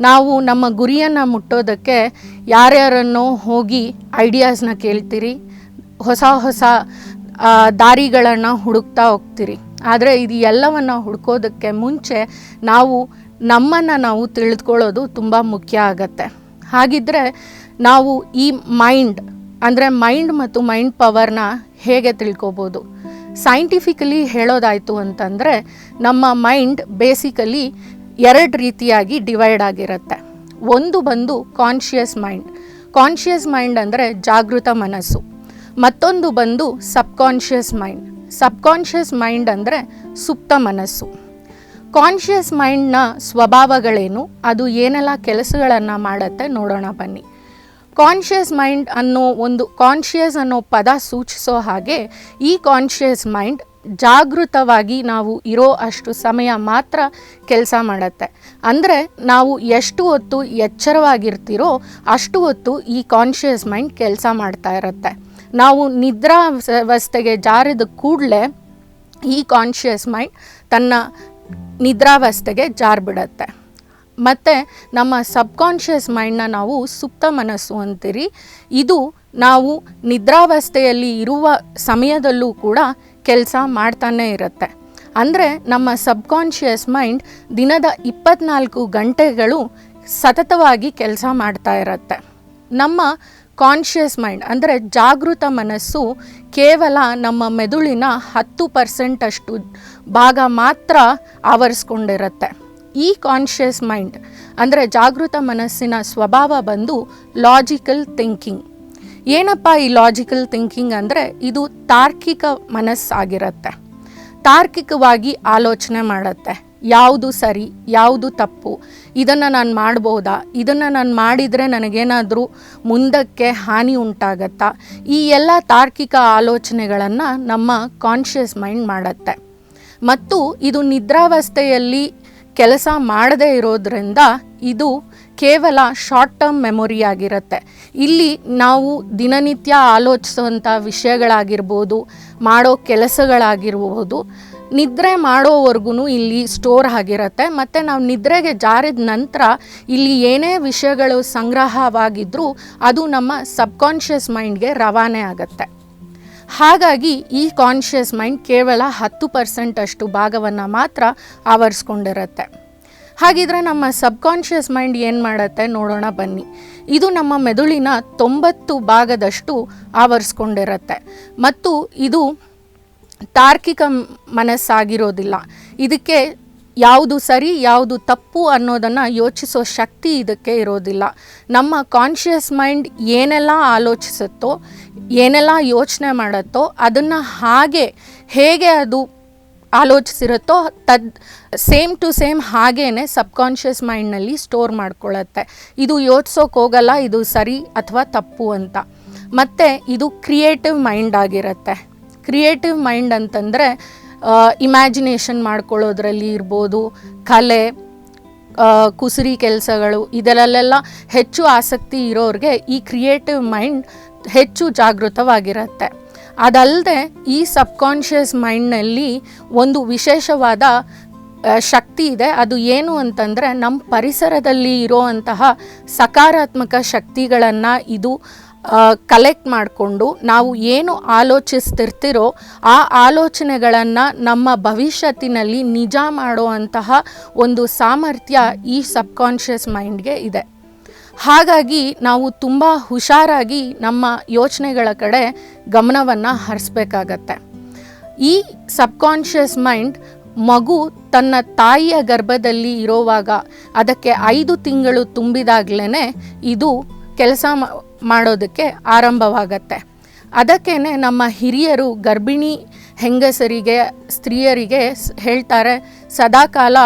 ನಾವು ನಮ್ಮ ಗುರಿಯನ್ನು ಮುಟ್ಟೋದಕ್ಕೆ ಯಾರ್ಯಾರನ್ನು ಹೋಗಿ ಐಡಿಯಾಸ್ನ ಕೇಳ್ತೀರಿ? ಹೊಸ ಹೊಸ ದಾರಿಗಳನ್ನು ಹುಡುಕ್ತಾ ಹೋಗ್ತೀರಿ. ಆದರೆ ಇದು ಎಲ್ಲವನ್ನು ಹುಡ್ಕೋದಕ್ಕೆ ಮುಂಚೆ ನಾವು ನಮ್ಮನ್ನು ನಾವು ತಿಳಿದುಕೊಳ್ಳೋದು ತುಂಬ ಮುಖ್ಯ ಆಗತ್ತೆ. ಹಾಗಿದ್ದರೆ ನಾವು ಈ ಮೈಂಡ್ ಅಂದರೆ ಮೈಂಡ್ ಮತ್ತು ಮೈಂಡ್ ಪವರ್ನ ಹೇಗೆ ತಿಳ್ಕೊಬೋದು? ಸೈಂಟಿಫಿಕಲಿ ಹೇಳೋದಾಯಿತು ಅಂತಂದರೆ ನಮ್ಮ ಮೈಂಡ್ ಬೇಸಿಕಲಿ ಎರಡು ರೀತಿಯಾಗಿ ಡಿವೈಡ್ ಆಗಿರುತ್ತೆ. ಒಂದು ಬಂದು ಕಾನ್ಷಿಯಸ್ ಮೈಂಡ್ ಕಾನ್ಷಿಯಸ್ ಮೈಂಡ್ ಅಂದರೆ ಜಾಗೃತ ಮನಸ್ಸು. ಮತ್ತೊಂದು ಬಂದು ಸಬ್ಕಾನ್ಷಿಯಸ್ ಮೈಂಡ್ ಸಬ್ಕಾನ್ಷಿಯಸ್ ಮೈಂಡ್ ಅಂದರೆ ಸುಪ್ತ ಮನಸ್ಸು. ಕಾನ್ಷಿಯಸ್ ಮೈಂಡ್ನ ಸ್ವಭಾವಗಳೇನು? ಅದು ಏನೆಲ್ಲ ಕೆಲಸಗಳನ್ನು ಮಾಡುತ್ತೆ ನೋಡೋಣ ಬನ್ನಿ. ಕಾನ್ಷಿಯಸ್ ಮೈಂಡ್ ಅನ್ನೋ ಒಂದು ಕಾನ್ಷಿಯಸ್ ಅನ್ನೋ ಪದ ಸೂಚಿಸೋ ಹಾಗೆ ಈ ಕಾನ್ಷಿಯಸ್ ಮೈಂಡ್ ಜಾಗೃತವಾಗಿ ನಾವು ಇರೋ ಅಷ್ಟು ಸಮಯ ಮಾತ್ರ ಕೆಲಸ ಮಾಡುತ್ತೆ. ಅಂದರೆ ನಾವು ಎಷ್ಟು ಹೊತ್ತು ಎಚ್ಚರವಾಗಿರ್ತೀರೋ ಅಷ್ಟು ಹೊತ್ತು ಈ ಕಾನ್ಷಿಯಸ್ ಮೈಂಡ್ ಕೆಲಸ ಮಾಡ್ತಾ ಇರುತ್ತೆ. ನಾವು ನಿದ್ರಾ ವ್ಯವಸ್ಥೆಗೆ ಜಾರಿದ ಕೂಡಲೇ ಈ ಕಾನ್ಷಿಯಸ್ ಮೈಂಡ್ ತನ್ನ ನಿದ್ರಾವಸ್ಥೆಗೆ ಜಾರ್ಬಿಡತ್ತೆ. ಮತ್ತು ನಮ್ಮ ಸಬ್ಕಾನ್ಷಿಯಸ್ ಮೈಂಡ್ನ ನಾವು ಸುಪ್ತ ಮನಸ್ಸು ಅಂತೀರಿ. ಇದು ನಾವು ನಿದ್ರಾವಸ್ಥೆಯಲ್ಲಿ ಇರುವ ಸಮಯದಲ್ಲೂ ಕೂಡ ಕೆಲಸ ಮಾಡ್ತಾನೆ ಇರುತ್ತೆ. ಅಂದರೆ ನಮ್ಮ ಸಬ್ಕಾನ್ಷಿಯಸ್ ಮೈಂಡ್ ದಿನದ ಇಪ್ಪತ್ನಾಲ್ಕು ಗಂಟೆಗಳು ಸತತವಾಗಿ ಕೆಲಸ ಮಾಡ್ತಾ ಇರುತ್ತೆ. ನಮ್ಮ ಕಾನ್ಷಿಯಸ್ ಮೈಂಡ್ ಅಂದರೆ ಜಾಗೃತ ಮನಸ್ಸು ಕೇವಲ ನಮ್ಮ ಮೆದುಳಿನ ಹತ್ತು ಪರ್ಸೆಂಟಷ್ಟು ಭಾಗ ಮಾತ್ರ ಆವರಿಸ್ಕೊಂಡಿರುತ್ತೆ. ಈ ಕಾನ್ಷಿಯಸ್ ಮೈಂಡ್ ಅಂದರೆ ಜಾಗೃತ ಮನಸ್ಸಿನ ಸ್ವಭಾವ ಬಂದು ಲಾಜಿಕಲ್ ಥಿಂಕಿಂಗ್ ಏನಪ್ಪ ಈ ಲಾಜಿಕಲ್ ಥಿಂಕಿಂಗ್ ಅಂದರೆ? ಇದು ತಾರ್ಕಿಕ ಮನಸ್ಸಾಗಿರುತ್ತೆ. ತಾರ್ಕಿಕವಾಗಿ ಆಲೋಚನೆ ಮಾಡುತ್ತೆ. ಯಾವುದು ಸರಿ, ಯಾವುದು ತಪ್ಪು, ಇದನ್ನು ನಾನು ಮಾಡ್ಬೋದಾ? ಇದನ್ನು ನಾನು ಮಾಡಿದರೆ ನನಗೇನಾದರೂ ಮುಂದಕ್ಕೆ ಹಾನಿ ಉಂಟಾಗತ್ತಾ? ಈ ಎಲ್ಲ ತಾರ್ಕಿಕ ಆಲೋಚನೆಗಳನ್ನು ನಮ್ಮ ಕಾನ್ಷಿಯಸ್ ಮೈಂಡ್ ಮಾಡುತ್ತೆ. ಮತ್ತು ಇದು ನಿದ್ರಾವಸ್ಥೆಯಲ್ಲಿ ಕೆಲಸ ಮಾಡದೇ ಇರೋದ್ರಿಂದ ಇದು ಕೇವಲ ಶಾರ್ಟ್ ಟರ್ಮ್ ಮೆಮೊರಿ ಆಗಿರುತ್ತೆ. ಇಲ್ಲಿ ನಾವು ದಿನನಿತ್ಯ ಆಲೋಚಿಸುವಂಥ ವಿಷಯಗಳಾಗಿರ್ಬೋದು, ಮಾಡೋ ಕೆಲಸಗಳಾಗಿರ್ಬೋದು, ನಿದ್ರೆ ಮಾಡೋವರೆಗೂ ಇಲ್ಲಿ ಸ್ಟೋರ್ ಆಗಿರುತ್ತೆ. ಮತ್ತು ನಾವು ನಿದ್ರೆಗೆ ಜಾರಿದ ನಂತರ ಇಲ್ಲಿ ಏನೇ ವಿಷಯಗಳು ಸಂಗ್ರಹವಾಗಿದ್ದರೂ ಅದು ನಮ್ಮ ಸಬ್ಕಾನ್ಷಿಯಸ್ ಮೈಂಡ್ಗೆ ರವಾನೆ ಆಗುತ್ತೆ. ಹಾಗಾಗಿ ಈ ಕಾನ್ಷಿಯಸ್ ಮೈಂಡ್ ಕೇವಲ ಹತ್ತು ಪರ್ಸೆಂಟ್ ಅಷ್ಟು ಭಾಗವನ್ನು ಮಾತ್ರ ಆವರಿಸ್ಕೊಂಡಿರುತ್ತೆ. ಹಾಗಿದ್ರೆ ನಮ್ಮ ಸಬ್ಕಾನ್ಷಿಯಸ್ ಮೈಂಡ್ ಏನು ಮಾಡುತ್ತೆ ನೋಡೋಣ ಬನ್ನಿ. ಇದು ನಮ್ಮ ಮೆದುಳಿನ ತೊಂಬತ್ತು ಭಾಗದಷ್ಟು ಆವರಿಸ್ಕೊಂಡಿರುತ್ತೆ. ಮತ್ತು ಇದು ತಾರ್ಕಿಕ ಮನಸ್ಸಾಗಿರೋದಿಲ್ಲ. ಇದಕ್ಕೆ ಯಾವುದು ಸರಿ, ಯಾವುದು ತಪ್ಪು ಅನ್ನೋದನ್ನು ಯೋಚಿಸೋ ಶಕ್ತಿ ಇದಕ್ಕೆ ಇರೋದಿಲ್ಲ. ನಮ್ಮ ಕಾನ್ಷಿಯಸ್ ಮೈಂಡ್ ಏನೆಲ್ಲ ಆಲೋಚಿಸುತ್ತೋ, ಏನೆಲ್ಲ ಯೋಚನೆ ಮಾಡುತ್ತೋ ಅದನ್ನು ಹಾಗೆ ಹೇಗೆ ಅದು ಆಲೋಚಿಸಿರುತ್ತೋ ತದ್ ಸೇಮ್ ಟು ಸೇಮ್ ಹಾಗೇ ಸಬ್ಕಾನ್ಷಿಯಸ್ ಮೈಂಡ್ನಲ್ಲಿ ಸ್ಟೋರ್ ಮಾಡ್ಕೊಳ್ಳುತ್ತೆ. ಇದು ಯೋಚಿಸೋಕೆ ಹೋಗಲ್ಲ, ಇದು ಸರಿ ಅಥವಾ ತಪ್ಪು ಅಂತ. ಮತ್ತು ಇದು ಕ್ರಿಯೇಟಿವ್ ಮೈಂಡ್ ಆಗಿರುತ್ತೆ. ಕ್ರಿಯೇಟಿವ್ ಮೈಂಡ್ ಅಂತಂದರೆ ಇಮ್ಯಾಜಿನೇಷನ್ ಮಾಡ್ಕೊಳ್ಳೋದ್ರಲ್ಲಿ ಇರ್ಬೋದು, ಕಲೆ ಕುಸುರಿ ಕೆಲಸಗಳು, ಇದರಲ್ಲೆಲ್ಲ ಹೆಚ್ಚು ಆಸಕ್ತಿ ಇರೋರಿಗೆ ಈ ಕ್ರಿಯೇಟಿವ್ ಮೈಂಡ್ ಹೆಚ್ಚು ಜಾಗೃತವಾಗಿರುತ್ತೆ. ಅದಲ್ಲದೆ ಈ ಸಬ್ಕಾನ್ಷಿಯಸ್ ಮೈಂಡ್ನಲ್ಲಿ ಒಂದು ವಿಶೇಷವಾದ ಶಕ್ತಿ ಇದೆ. ಅದು ಏನು ಅಂತಂದರೆ ನಮ್ಮ ಪರಿಸರದಲ್ಲಿ ಇರೋವಂತಹ ಸಕಾರಾತ್ಮಕ ಶಕ್ತಿಗಳನ್ನು ಇದು ಕಲೆಕ್ಟ್ ಮಾಡಿಕೊಂಡು ನಾವು ಏನು ಆಲೋಚಿಸ್ತಿರ್ತಿರೋ ಆ ಆಲೋಚನೆಗಳನ್ನು ನಮ್ಮ ಭವಿಷ್ಯತ್ತಿನಲ್ಲಿ ನಿಜ ಮಾಡುವಂತಹ ಒಂದು ಸಾಮರ್ಥ್ಯ ಈ ಸಬ್ಕಾನ್ಷಿಯಸ್ ಮೈಂಡ್ಗೆ ಇದೆ. ಹಾಗಾಗಿ ನಾವು ತುಂಬ ಹುಷಾರಾಗಿ ನಮ್ಮ ಯೋಚನೆಗಳ ಕಡೆ ಗಮನವನ್ನು ಹರಿಸ್ಬೇಕಾಗತ್ತೆ. ಈ ಸಬ್ಕಾನ್ಷಿಯಸ್ ಮೈಂಡ್ ಮಗು ತನ್ನ ತಾಯಿಯ ಗರ್ಭದಲ್ಲಿ ಇರೋವಾಗ ಅದಕ್ಕೆ ಐದು ತಿಂಗಳು ತುಂಬಿದಾಗಲೇ ಇದು ಕೆಲಸ ಮಾಡೋದಕ್ಕೆ ಆರಂಭವಾಗತ್ತೆ. ಅದಕ್ಕೇ ನಮ್ಮ ಹಿರಿಯರು ಗರ್ಭಿಣಿ ಹೆಂಗಸರಿಗೆ, ಸ್ತ್ರೀಯರಿಗೆ ಹೇಳ್ತಾರೆ ಸದಾಕಾಲ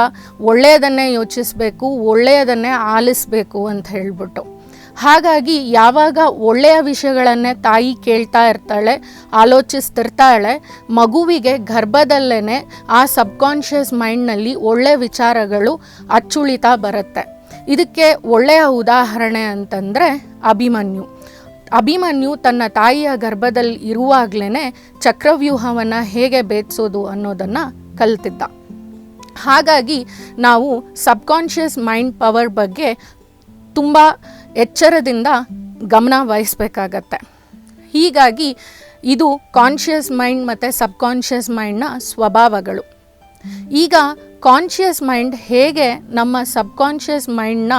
ಒಳ್ಳೆಯದನ್ನೇ ಯೋಚಿಸಬೇಕು, ಒಳ್ಳೆಯದನ್ನೇ ಆಲಿಸಬೇಕು ಅಂತ ಹೇಳ್ಬಿಟ್ಟು. ಹಾಗಾಗಿ ಯಾವಾಗ ಒಳ್ಳೆಯ ವಿಷಯಗಳನ್ನೇ ತಾಯಿ ಕೇಳ್ತಾ ಇರ್ತಾಳೆ, ಆಲೋಚಿಸ್ತಿರ್ತಾಳೆ, ಮಗುವಿಗೆ ಗರ್ಭದಲ್ಲೇ ಆ ಸಬ್ಕಾನ್ಷಿಯಸ್ ಮೈಂಡ್ನಲ್ಲಿ ಒಳ್ಳೆಯ ವಿಚಾರಗಳು ಅಚ್ಚುಳಿತಾ ಬರುತ್ತೆ. ಇದಕ್ಕೆ ಒಳ್ಳೆಯ ಉದಾಹರಣೆ ಅಂತಂದರೆ ಅಭಿಮನ್ಯು. ಅಭಿಮನ್ಯು ತನ್ನ ತಾಯಿಯ ಗರ್ಭದಲ್ಲಿ ಇರುವಾಗಲೇ ಚಕ್ರವ್ಯೂಹವನ್ನು ಹೇಗೆ ಭೇದಿಸೋದು ಅನ್ನೋದನ್ನು ಕಲ್ತಿದ್ದ. ಹಾಗಾಗಿ ನಾವು ಸಬ್ಕಾನ್ಷಿಯಸ್ ಮೈಂಡ್ ಪವರ್ ಬಗ್ಗೆ ತುಂಬ ಎಚ್ಚರದಿಂದ ಗಮನ ವಹಿಸಬೇಕಾಗತ್ತೆ. ಹೀಗಾಗಿ ಇದು ಕಾನ್ಷಿಯಸ್ ಮೈಂಡ್ ಮತ್ತು ಸಬ್ಕಾನ್ಷಿಯಸ್ ಮೈಂಡ್ನ ಸ್ವಭಾವಗಳು. ಈಗ ಕಾನ್ಷಿಯಸ್ ಮೈಂಡ್ ಹೇಗೆ ನಮ್ಮ ಸಬ್ಕಾನ್ಷಿಯಸ್ ಮೈಂಡ್ನ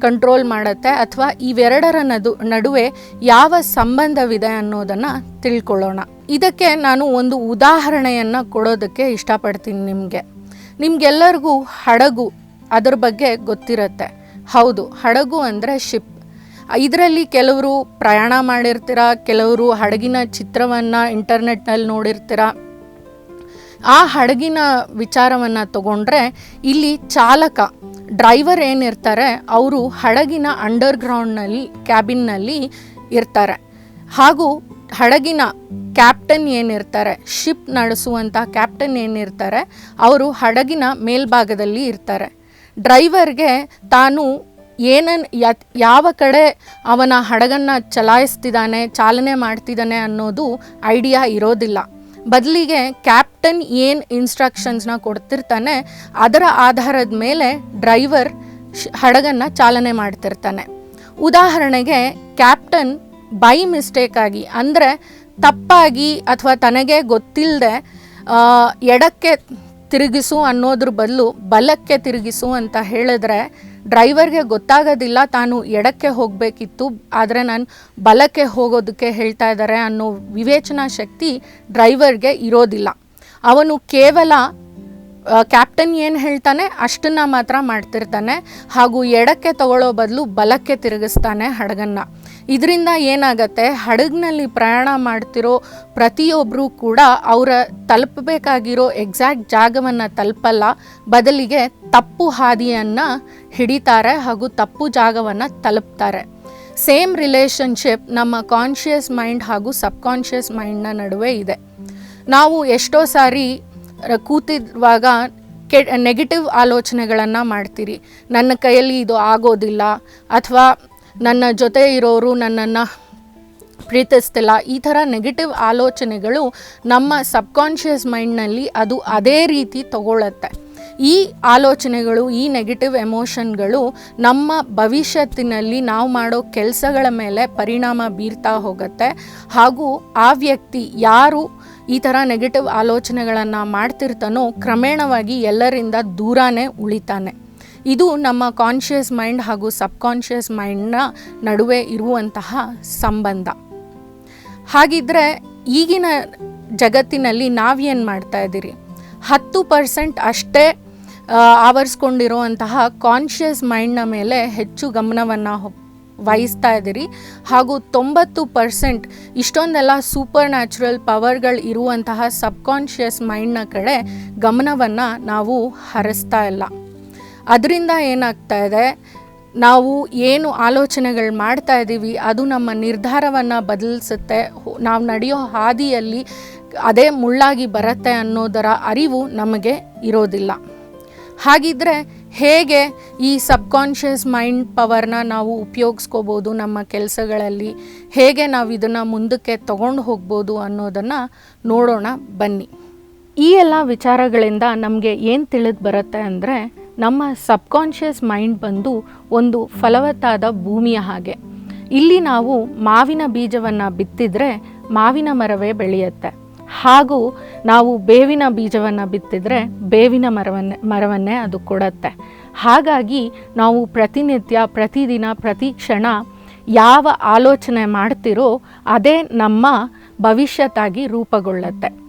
ಕಂಟ್ರೋಲ್ ಮಾಡುತ್ತೆ ಅಥವಾ ಇವೆರಡರ ನದು, ನಡುವೆ ಯಾವ ಸಂಬಂಧವಿದೆ ಅನ್ನೋದನ್ನು ತಿಳ್ಕೊಳ್ಳೋಣ. ಇದಕ್ಕೆ ನಾನು ಒಂದು ಉದಾಹರಣೆಯನ್ನು ಕೊಡೋದಕ್ಕೆ ಇಷ್ಟಪಡ್ತೀನಿ ನಿಮಗೆ. ನಿಮಗೆಲ್ಲರಿಗೂ ಹಡಗು ಅದರ ಬಗ್ಗೆ ಗೊತ್ತಿರುತ್ತೆ. ಹೌದು, ಹಡಗು ಅಂದರೆ ಶಿಪ್. ಇದರಲ್ಲಿ ಕೆಲವರು ಪ್ರಯಾಣ ಮಾಡಿರ್ತೀರ, ಕೆಲವರು ಹಡಗಿನ ಚಿತ್ರವನ್ನು ಇಂಟರ್ನೆಟ್ನಲ್ಲಿ ನೋಡಿರ್ತೀರ. ಆ ಹಡಗಿನ ವಿಚಾರವನ್ನು ತಗೊಂಡ್ರೆ ಇಲ್ಲಿ ಚಾಲಕ, ಡ್ರೈವರ್ ಏನಿರ್ತಾರೆ, ಅವರು ಹಡಗಿನ ಅಂಡರ್ಗ್ರೌಂಡ್ನಲ್ಲಿ, ಕ್ಯಾಬಿನ್ನಲ್ಲಿ ಇರ್ತಾರೆ. ಹಾಗೂ ಹಡಗಿನ ಕ್ಯಾಪ್ಟನ್ ಏನಿರ್ತಾರೆ, ಶಿಪ್ ನಡೆಸುವಂಥ ಕ್ಯಾಪ್ಟನ್ ಏನಿರ್ತಾರೆ, ಅವರು ಹಡಗಿನ ಮೇಲ್ಭಾಗದಲ್ಲಿ ಇರ್ತಾರೆ. ಡ್ರೈವರ್ಗೆ ತಾನು ಏನನ್ ಯಾವ ಕಡೆ ಅವನ ಹಡಗನ್ನು ಚಲಾಯಿಸ್ತಿದ್ದಾನೆ, ಚಾಲನೆ ಮಾಡ್ತಿದ್ದಾನೆ ಅನ್ನೋದು ಐಡಿಯಾ ಇರೋದಿಲ್ಲ. ಬದಲಿಗೆ ಕ್ಯಾಪ್ಟನ್ ಏನು ಇನ್ಸ್ಟ್ರಕ್ಷನ್ಸ್ನ ಕೊಡ್ತಿರ್ತಾನೆ, ಅದರ ಆಧಾರದ ಮೇಲೆ ಡ್ರೈವರ್ ಹಡಗನ್ನು ಚಾಲನೆ ಮಾಡ್ತಿರ್ತಾನೆ. ಉದಾಹರಣೆಗೆ, ಕ್ಯಾಪ್ಟನ್ ಬೈ ಮಿಸ್ಟೇಕ್ ಆಗಿ, ಅಂದರೆ ತಪ್ಪಾಗಿ ಅಥವಾ ತನಗೆ ಗೊತ್ತಿಲ್ಲದೆ ಎಡಕ್ಕೆ ತಿರುಗಿಸು ಅನ್ನೋದ್ರ ಬದಲು ಬಲಕ್ಕೆ ತಿರುಗಿಸು ಅಂತ ಹೇಳಿದ್ರೆ ಡ್ರೈವರ್ಗೆ ಗೊತ್ತಾಗೋದಿಲ್ಲ, ತಾನು ಎಡಕ್ಕೆ ಹೋಗಬೇಕಿತ್ತು, ಆದರೆ ನಾನು ಬಲಕ್ಕೆ ಹೋಗೋದಕ್ಕೆ ಹೇಳ್ತಾ ಇದ್ದಾರೆ ಅನ್ನೋ ವಿವೇಚನಾ ಶಕ್ತಿ ಡ್ರೈವರ್ಗೆ ಇರೋದಿಲ್ಲ. ಅವನು ಕೇವಲ ಕ್ಯಾಪ್ಟನ್ ಏನು ಹೇಳ್ತಾನೆ, ಅಷ್ಟನ್ನು ಮಾತ್ರ ಮಾಡ್ತಿರ್ತಾನೆ, ಹಾಗೂ ಎಡಕ್ಕೆ ತಗೊಳ್ಳೋ ಬದಲು ಬಲಕ್ಕೆ ತಿರುಗಿಸ್ತಾನೆ ಹಡಗನ್ನು. ಇದರಿಂದ ಏನಾಗತ್ತೆ? ಹಡಗಿನಲ್ಲಿ ಪ್ರಯಾಣ ಮಾಡ್ತಿರೋ ಪ್ರತಿಯೊಬ್ಬರೂ ಕೂಡ ಅವರ ತಲುಪಬೇಕಾಗಿರೋ ಎಕ್ಸಾಕ್ಟ್ ಜಾಗವನ್ನು ತಲುಪಲ್ಲ. ಬದಲಿಗೆ ತಪ್ಪು ಹಾದಿಯನ್ನು ಹಿಡಿತಾರೆ ಹಾಗೂ ತಪ್ಪು ಜಾಗವನ್ನು ತಲುಪ್ತಾರೆ. ಸೇಮ್ ರಿಲೇಷನ್ಶಿಪ್ ನಮ್ಮ ಕಾನ್ಷಿಯಸ್ ಮೈಂಡ್ ಹಾಗೂ ಸಬ್ಕಾನ್ಷಿಯಸ್ ಮೈಂಡ್ನ ನಡುವೆ ಇದೆ. ನಾವು ಎಷ್ಟೋ ಸಾರಿ ಕೂತಿರುವಾಗ ಕೆ, ನೆಗೆಟಿವ್ ಆಲೋಚನೆಗಳನ್ನು ಮಾಡ್ತೀರಿ. ನನ್ನ ಕೈಯಲ್ಲಿ ಇದು ಆಗೋದಿಲ್ಲ. ಅಥವಾ ನನ್ನ ಜೊತೆ ಇರೋರು, ನನ್ನನ್ನು ಪ್ರೀತಿಸ್ತಿಲ್ಲ. ಈ ಥರ ನೆಗೆಟಿವ್ ಆಲೋಚನೆಗಳು ನಮ್ಮ ಸಬ್ಕಾನ್ಷಿಯಸ್ ಮೈಂಡ್ನಲ್ಲಿ ಅದು ಅದೇ ರೀತಿ ತಗೊಳ್ಳುತ್ತೆ ಈ ಆಲೋಚನೆಗಳು, ಈ ನೆಗೆಟಿವ್ ಎಮೋಷನ್ಗಳು ನಮ್ಮ ಭವಿಷ್ಯತ್ತಿನಲ್ಲಿ ನಾವು ಮಾಡೋ ಕೆಲಸಗಳ ಮೇಲೆ ಪರಿಣಾಮ ಬೀರ್ತಾ ಹೋಗುತ್ತೆ. ಹಾಗೂ ಆ ವ್ಯಕ್ತಿ ಯಾರು ಈ ಥರ ನೆಗೆಟಿವ್ ಆಲೋಚನೆಗಳನ್ನು ಮಾಡ್ತಿರ್ತಾನೋ, ಕ್ರಮೇಣವಾಗಿ ಎಲ್ಲರಿಂದ ದೂರನೇ ಉಳಿತಾನೆ. ಇದು ನಮ್ಮ ಕಾನ್ಷಿಯಸ್ ಮೈಂಡ್ ಹಾಗೂ ಸಬ್ಕಾನ್ಷಿಯಸ್ ಮೈಂಡ್ನ ನಡುವೆ ಇರುವಂತಹ ಸಂಬಂಧ. ಹಾಗಿದ್ರೆ ಈಗಿನ ಜಗತ್ತಿನಲ್ಲಿ ನಾವೇನು ಮಾಡ್ತಾ ಇದ್ದೀರಿ? ಹತ್ತು ಪರ್ಸೆಂಟ್ ಅಷ್ಟೇ ಆವರಿಸ್ಕೊಂಡಿರುವಂತಹ ಕಾನ್ಷಿಯಸ್ ಮೈಂಡ್ನ ಮೇಲೆ ಹೆಚ್ಚು ಗಮನವನ್ನು ವಹಿಸ್ತಾ ಇದ್ದೀರಿ. ಹಾಗೂ ತೊಂಬತ್ತು ಪರ್ಸೆಂಟ್ ಇಷ್ಟೊಂದೆಲ್ಲ ಸೂಪರ್ ನ್ಯಾಚುರಲ್ ಪವರ್ಗಳು ಇರುವಂತಹ ಸಬ್ಕಾನ್ಷಿಯಸ್ ಮೈಂಡ್ನ ಕಡೆ ಗಮನವನ್ನು ನಾವು ಹರಿಸ್ತಾ ಇಲ್ಲ. ಅದರಿಂದ ಏನಾಗ್ತಾ ಇದೆ? ನಾವು ಏನು ಆಲೋಚನೆಗಳು ಮಾಡ್ತಾ ಇದ್ದೀವಿ ಅದು ನಮ್ಮ ನಿರ್ಧಾರವನ್ನು ಬದಲಿಸುತ್ತೆ. ನಾವು ನಡೆಯೋ ಹಾದಿಯಲ್ಲಿ ಅದೇ ಮುಳ್ಳಾಗಿ ಬರುತ್ತೆ ಅನ್ನೋದರ ಅರಿವು ನಮಗೆ ಇರೋದಿಲ್ಲ. ಹಾಗಿದ್ರೆ ಹೇಗೆ ಈ ಸಬ್ಕಾನ್ಷಿಯಸ್ ಮೈಂಡ್ ಪವರ್ನ ನಾವು ಉಪಯೋಗಿಸ್ಕೋಬೋದು ನಮ್ಮ ಕೆಲಸಗಳಲ್ಲಿ? ಹೇಗೆ ನಾವು ಇದನ್ನು ಮುಂದಕ್ಕೆ ತಗೊಂಡು ಹೋಗ್ಬೋದು ಅನ್ನೋದನ್ನು ನೋಡೋಣ ಬನ್ನಿ. ಈ ಎಲ್ಲ ವಿಚಾರಗಳಿಂದ ನಮಗೆ ಏನು ತಿಳಿದು ಬರುತ್ತೆ ಅಂದರೆ ನಮ್ಮ ಸಬ್ಕಾನ್ಷಿಯಸ್ ಮೈಂಡ್ ಬಂದು ಒಂದು ಫಲವತ್ತಾದ ಭೂಮಿಯ ಹಾಗೆ. ಇಲ್ಲಿ ನಾವು ಮಾವಿನ ಬೀಜವನ್ನು ಬಿತ್ತಿದರೆ ಮಾವಿನ ಮರವೇ ಬೆಳೆಯುತ್ತೆ. ಹಾಗೂ ನಾವು ಬೇವಿನ ಬೀಜವನ್ನು ಬಿತ್ತಿದರೆ ಬೇವಿನ ಮರವನ್ನೇ ಮರವನ್ನೇ ಅದು ಕೊಡುತ್ತೆ. ಹಾಗಾಗಿ ನಾವು ಪ್ರತಿನಿತ್ಯ, ಪ್ರತಿದಿನ, ಪ್ರತಿ ಕ್ಷಣ ಯಾವ ಆಲೋಚನೆ ಮಾಡ್ತಿರೋ ಅದೇ ನಮ್ಮ ಭವಿಷ್ಯತ್ತಾಗಿ ರೂಪುಗೊಳ್ಳುತ್ತೆ.